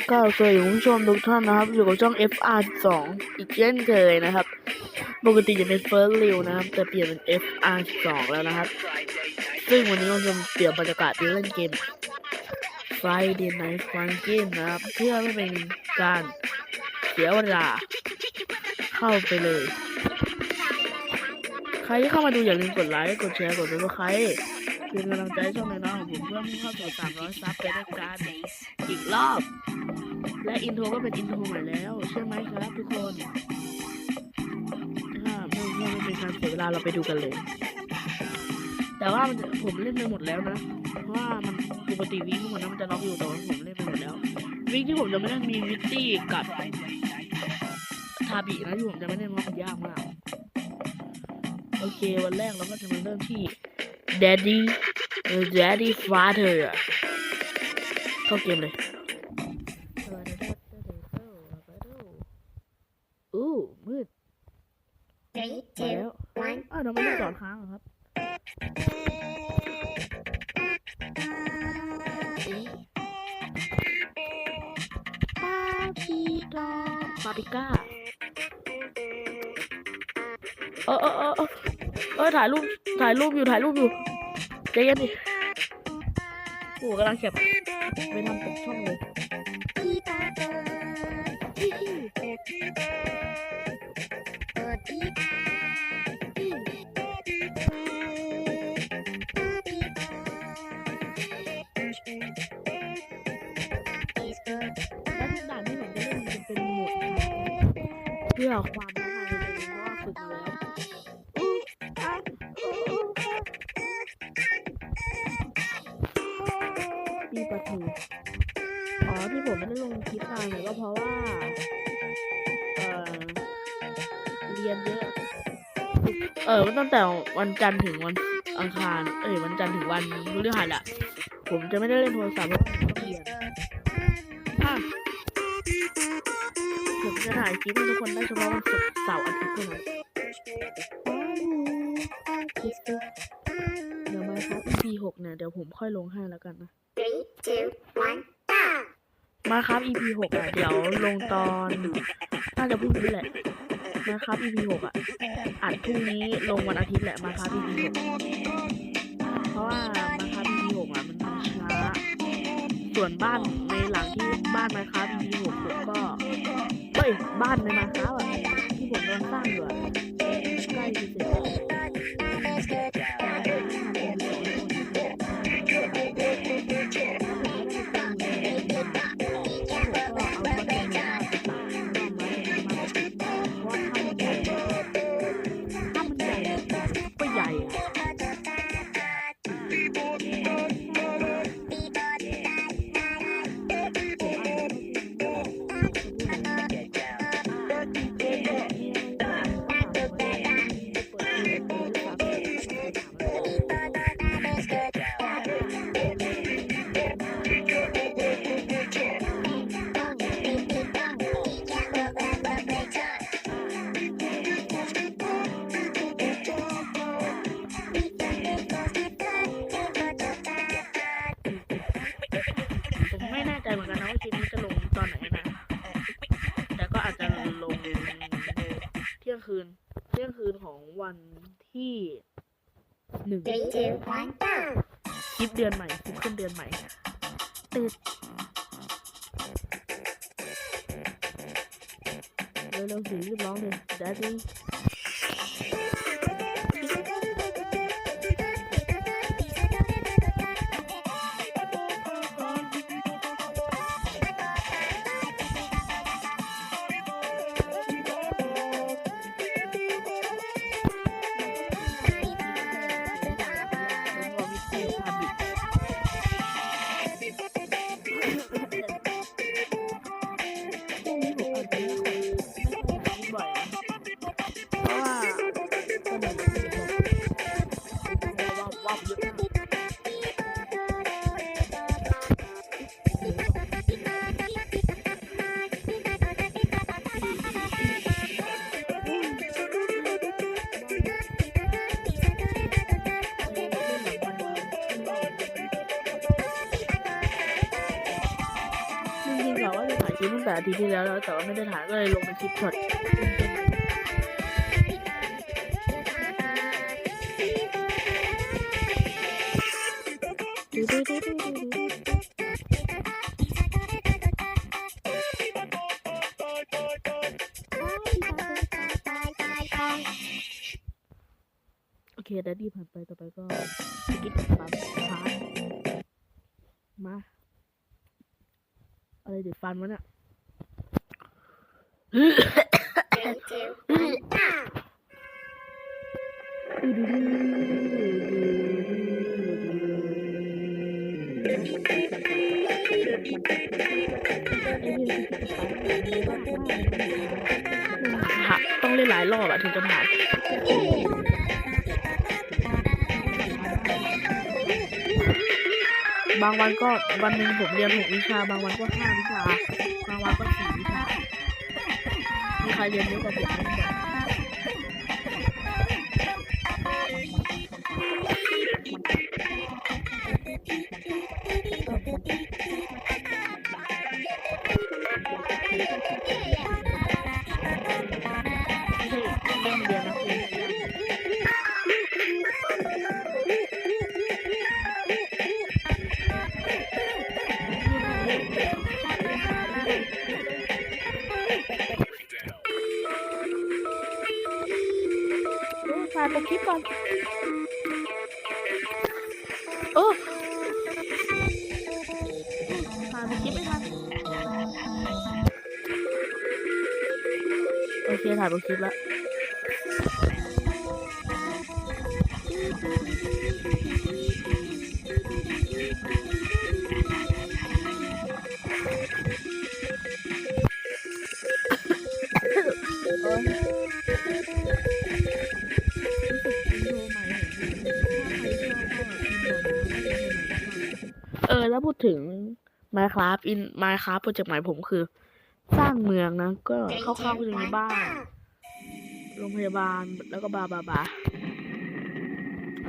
ับก็ขอกล่าวสวัสดีคุณผู้ชมทุกท่านนะครับ อยู่กับช่อง FR 2 อีกเช่นเคยนะครับ ปกติจะเป็น First r e w นะครับ แต่เปลี่ยนเป็น FR 2 แล้วนะครับ ซึ่งวันนี้เราจะเปลี่ยนบรรยากาศไปเล่นเกม Friday Night Fun Game นะครับ เพื่อไม่เป็นการเสียเวลา เข้าไปเลย ใครที่เข้ามาดูอย่าลืมกดไลค์กดแชร์กดซับสไครเป็นกำลังใจช่องในน้องของผมเพื่อมุ่งเข้าสู่300ซับไปด้วยกันอีกรอบ และอินโทรก็เป็นอินโทรใหม่แล้ว ใช่ไหมครับทุกคนถ้าไม่เพื่อไม่เป็นการเสียเวลาเราไปดูกันเลย แต่ว่ามันผมเล่นไปหมดแล้วนะ เพราะว่ามันปกติวิ่งทั้งหมดนั้นมันจะล็อกอยู่แต่ว่าผมเล่นไปหมดแล้ว วิ่งที่ผมจะไม่ได้มีวิตตี้กับทาบินะที่ผมจะไม่ได้เพราะมันยากมาก โอเควันแรกเราก็จะมาเริ่มที่ Daddy เออ Daddy Father เข้าเกมเลย ปิกาปาปิก้าเออเออเออเออถ่ายรูปถ่ายรูปอยู่ถ่ายรูปอยู่ใจเย็นดิโอ้กำลังแอบไปทำปกช่องเลย พื่อความท้าทายเพราะว่าฝึกมาแล้วมีประตูอ๋อที่ผมไม่ได้ลงคลิปนานเนี่ยก็เพราะว่าเอ่อเรียนเยอะเออตั้งแต่วันจันทร์ถึงวันอังคาร เอ้ยวันจันทร์ถึงวันพฤหัสอะผมจะไม่ได้เล่นโทรศัพท์เพราะเรียน ถ่ายคลิปให้ทุกคนได้เฉพาะวันศุกร์เสาร์อาทิตย์เท่านั้นเดี๋ยวมาครับ EP หกเนี่ยเดี๋ยวผมค่อยลงให้แล้วกันนะ Three, two, one, go! มาครับ EP หกอะ เดี๋ยวลงตอนน่าจะพรุ่งนี้แหละ มาครับ EP หกอะ อัดพรุ่งนี้ลงวันอาทิตย์แหละ มาครับ EP หกเพราะว่า มาครับ EP หกอะ มันช้า ส่วนบ้านในหลังที่บ้านมาครับ EP หกผมก็ บ้านในมาครับ หนึ่ง Three, two, one, go! คลิปเดือนใหม่คลิปขึ้นเดือนใหม่ติดเร็วๆสิรีบร้องเลย Daddy คลิปตั้งแต่อาทิตย์ที่แล้วแล้ว แต่ว่าไม่ได้ถ่ายก็เลยลงเป็นคลิปช็อตโอเคแดดดี้ผ่านไปต่อไปก็ ฟันวะเนี่ย Three, two, one, now. หาต้องเล่นหลายรอบอะถึงจะผ่าน บางวันก็วันหนึ่งผมเรียนหกวิชา บางวันก็ห้าวิชา บางวันก็สี่วิชามีใครเรียนเยอะกว่าผมไหม เคถ่ายบนคลิปแล้วเออ แล้วพูดถึง Minecraft in Minecraft โปรเจกต์ใหม่ผมคือ สร้างเมืองนะ ก็ Three, คร่าวๆ two, ก็จะมี one, บ้าน now. โรงพยาบาลแล้วก็บาบาบา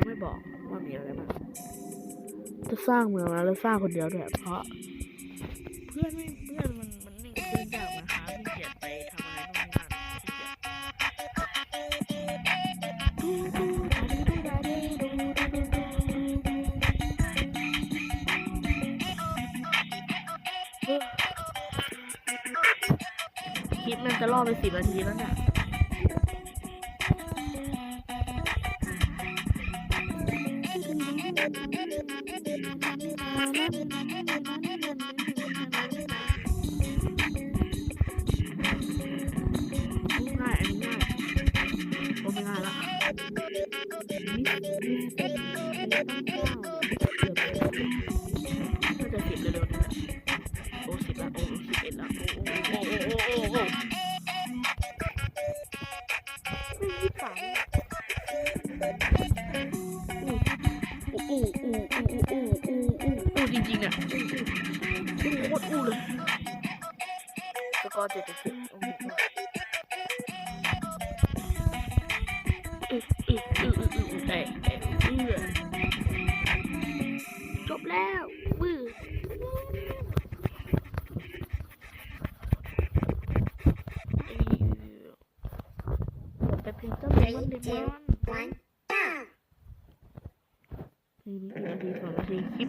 ไม่บอกว่ามีอะไรบ้างจะสร้างเมืองนะแล้วสร้างคนเดียวด้วยเพราะ เพื่อนไม่เพื่อนมันมันนิ่งเพื่อนยากนะคะที่เกียจไปทำ จะล่อไปสิบนาทีแล้วเนี่ยง่ายอันนี้ง่ายโอ้ไม่ง่ายละนี่นี่ตั้งเก้าเกือบน่าจะสิบเร็วๆนี่แหละโอ้สิบละโอ้สิบเอ็ดละโอ้โอ้โอ้โอ้โอ้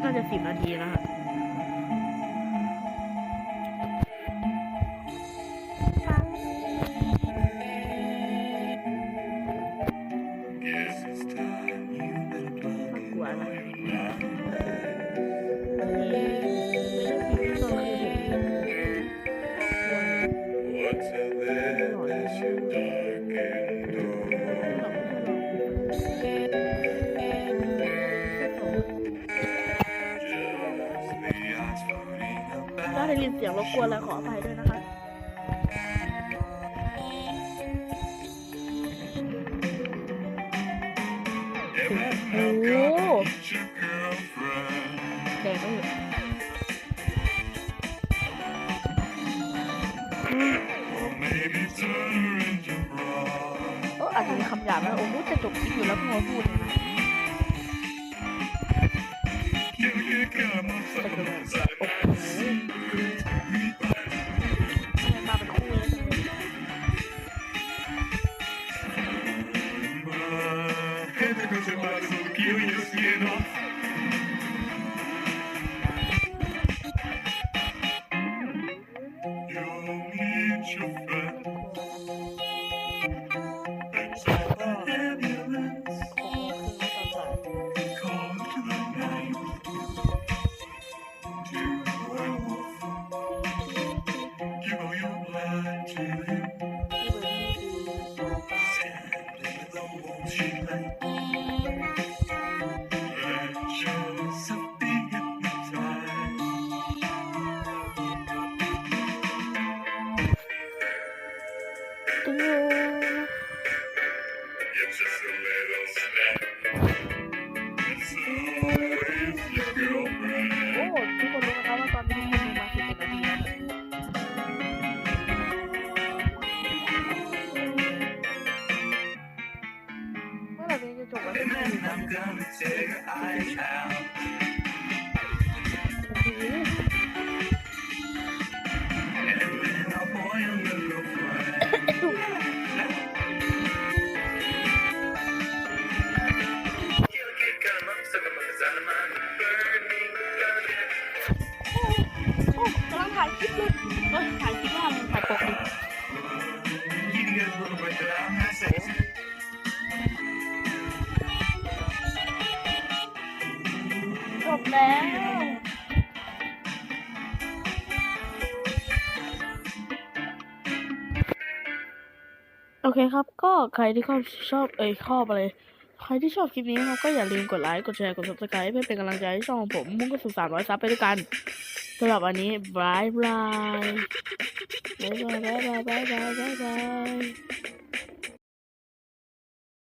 น่าจะสิบนาทีนะฮะ ได้ยินเสียงรบกวนแล้วขออภัยด้วยนะคะ I've got to meet your girlfriend. แดงไม่หยุด Or maybe turn her into bride. เอออาจจะมีคำหยาบนะโอ้โหจะจบคลิปอยู่แล้วพิ่งมาพูดนะ Yeah, yeah, come โอเคครับ ก็ใครที่ชอบชอบเอ้ยชอบอะไร ใครที่ชอบคลิปนี้ครับก็อย่าลืมกดไลค์ กดแชร์ กด subscribe เพื่อเป็นกำลังใจให้ช่องของผมมุ่งก็สู่สามร้อยซับไปด้วยกันสำหรับวันนี้บายบายบายบายบายบายบายบาย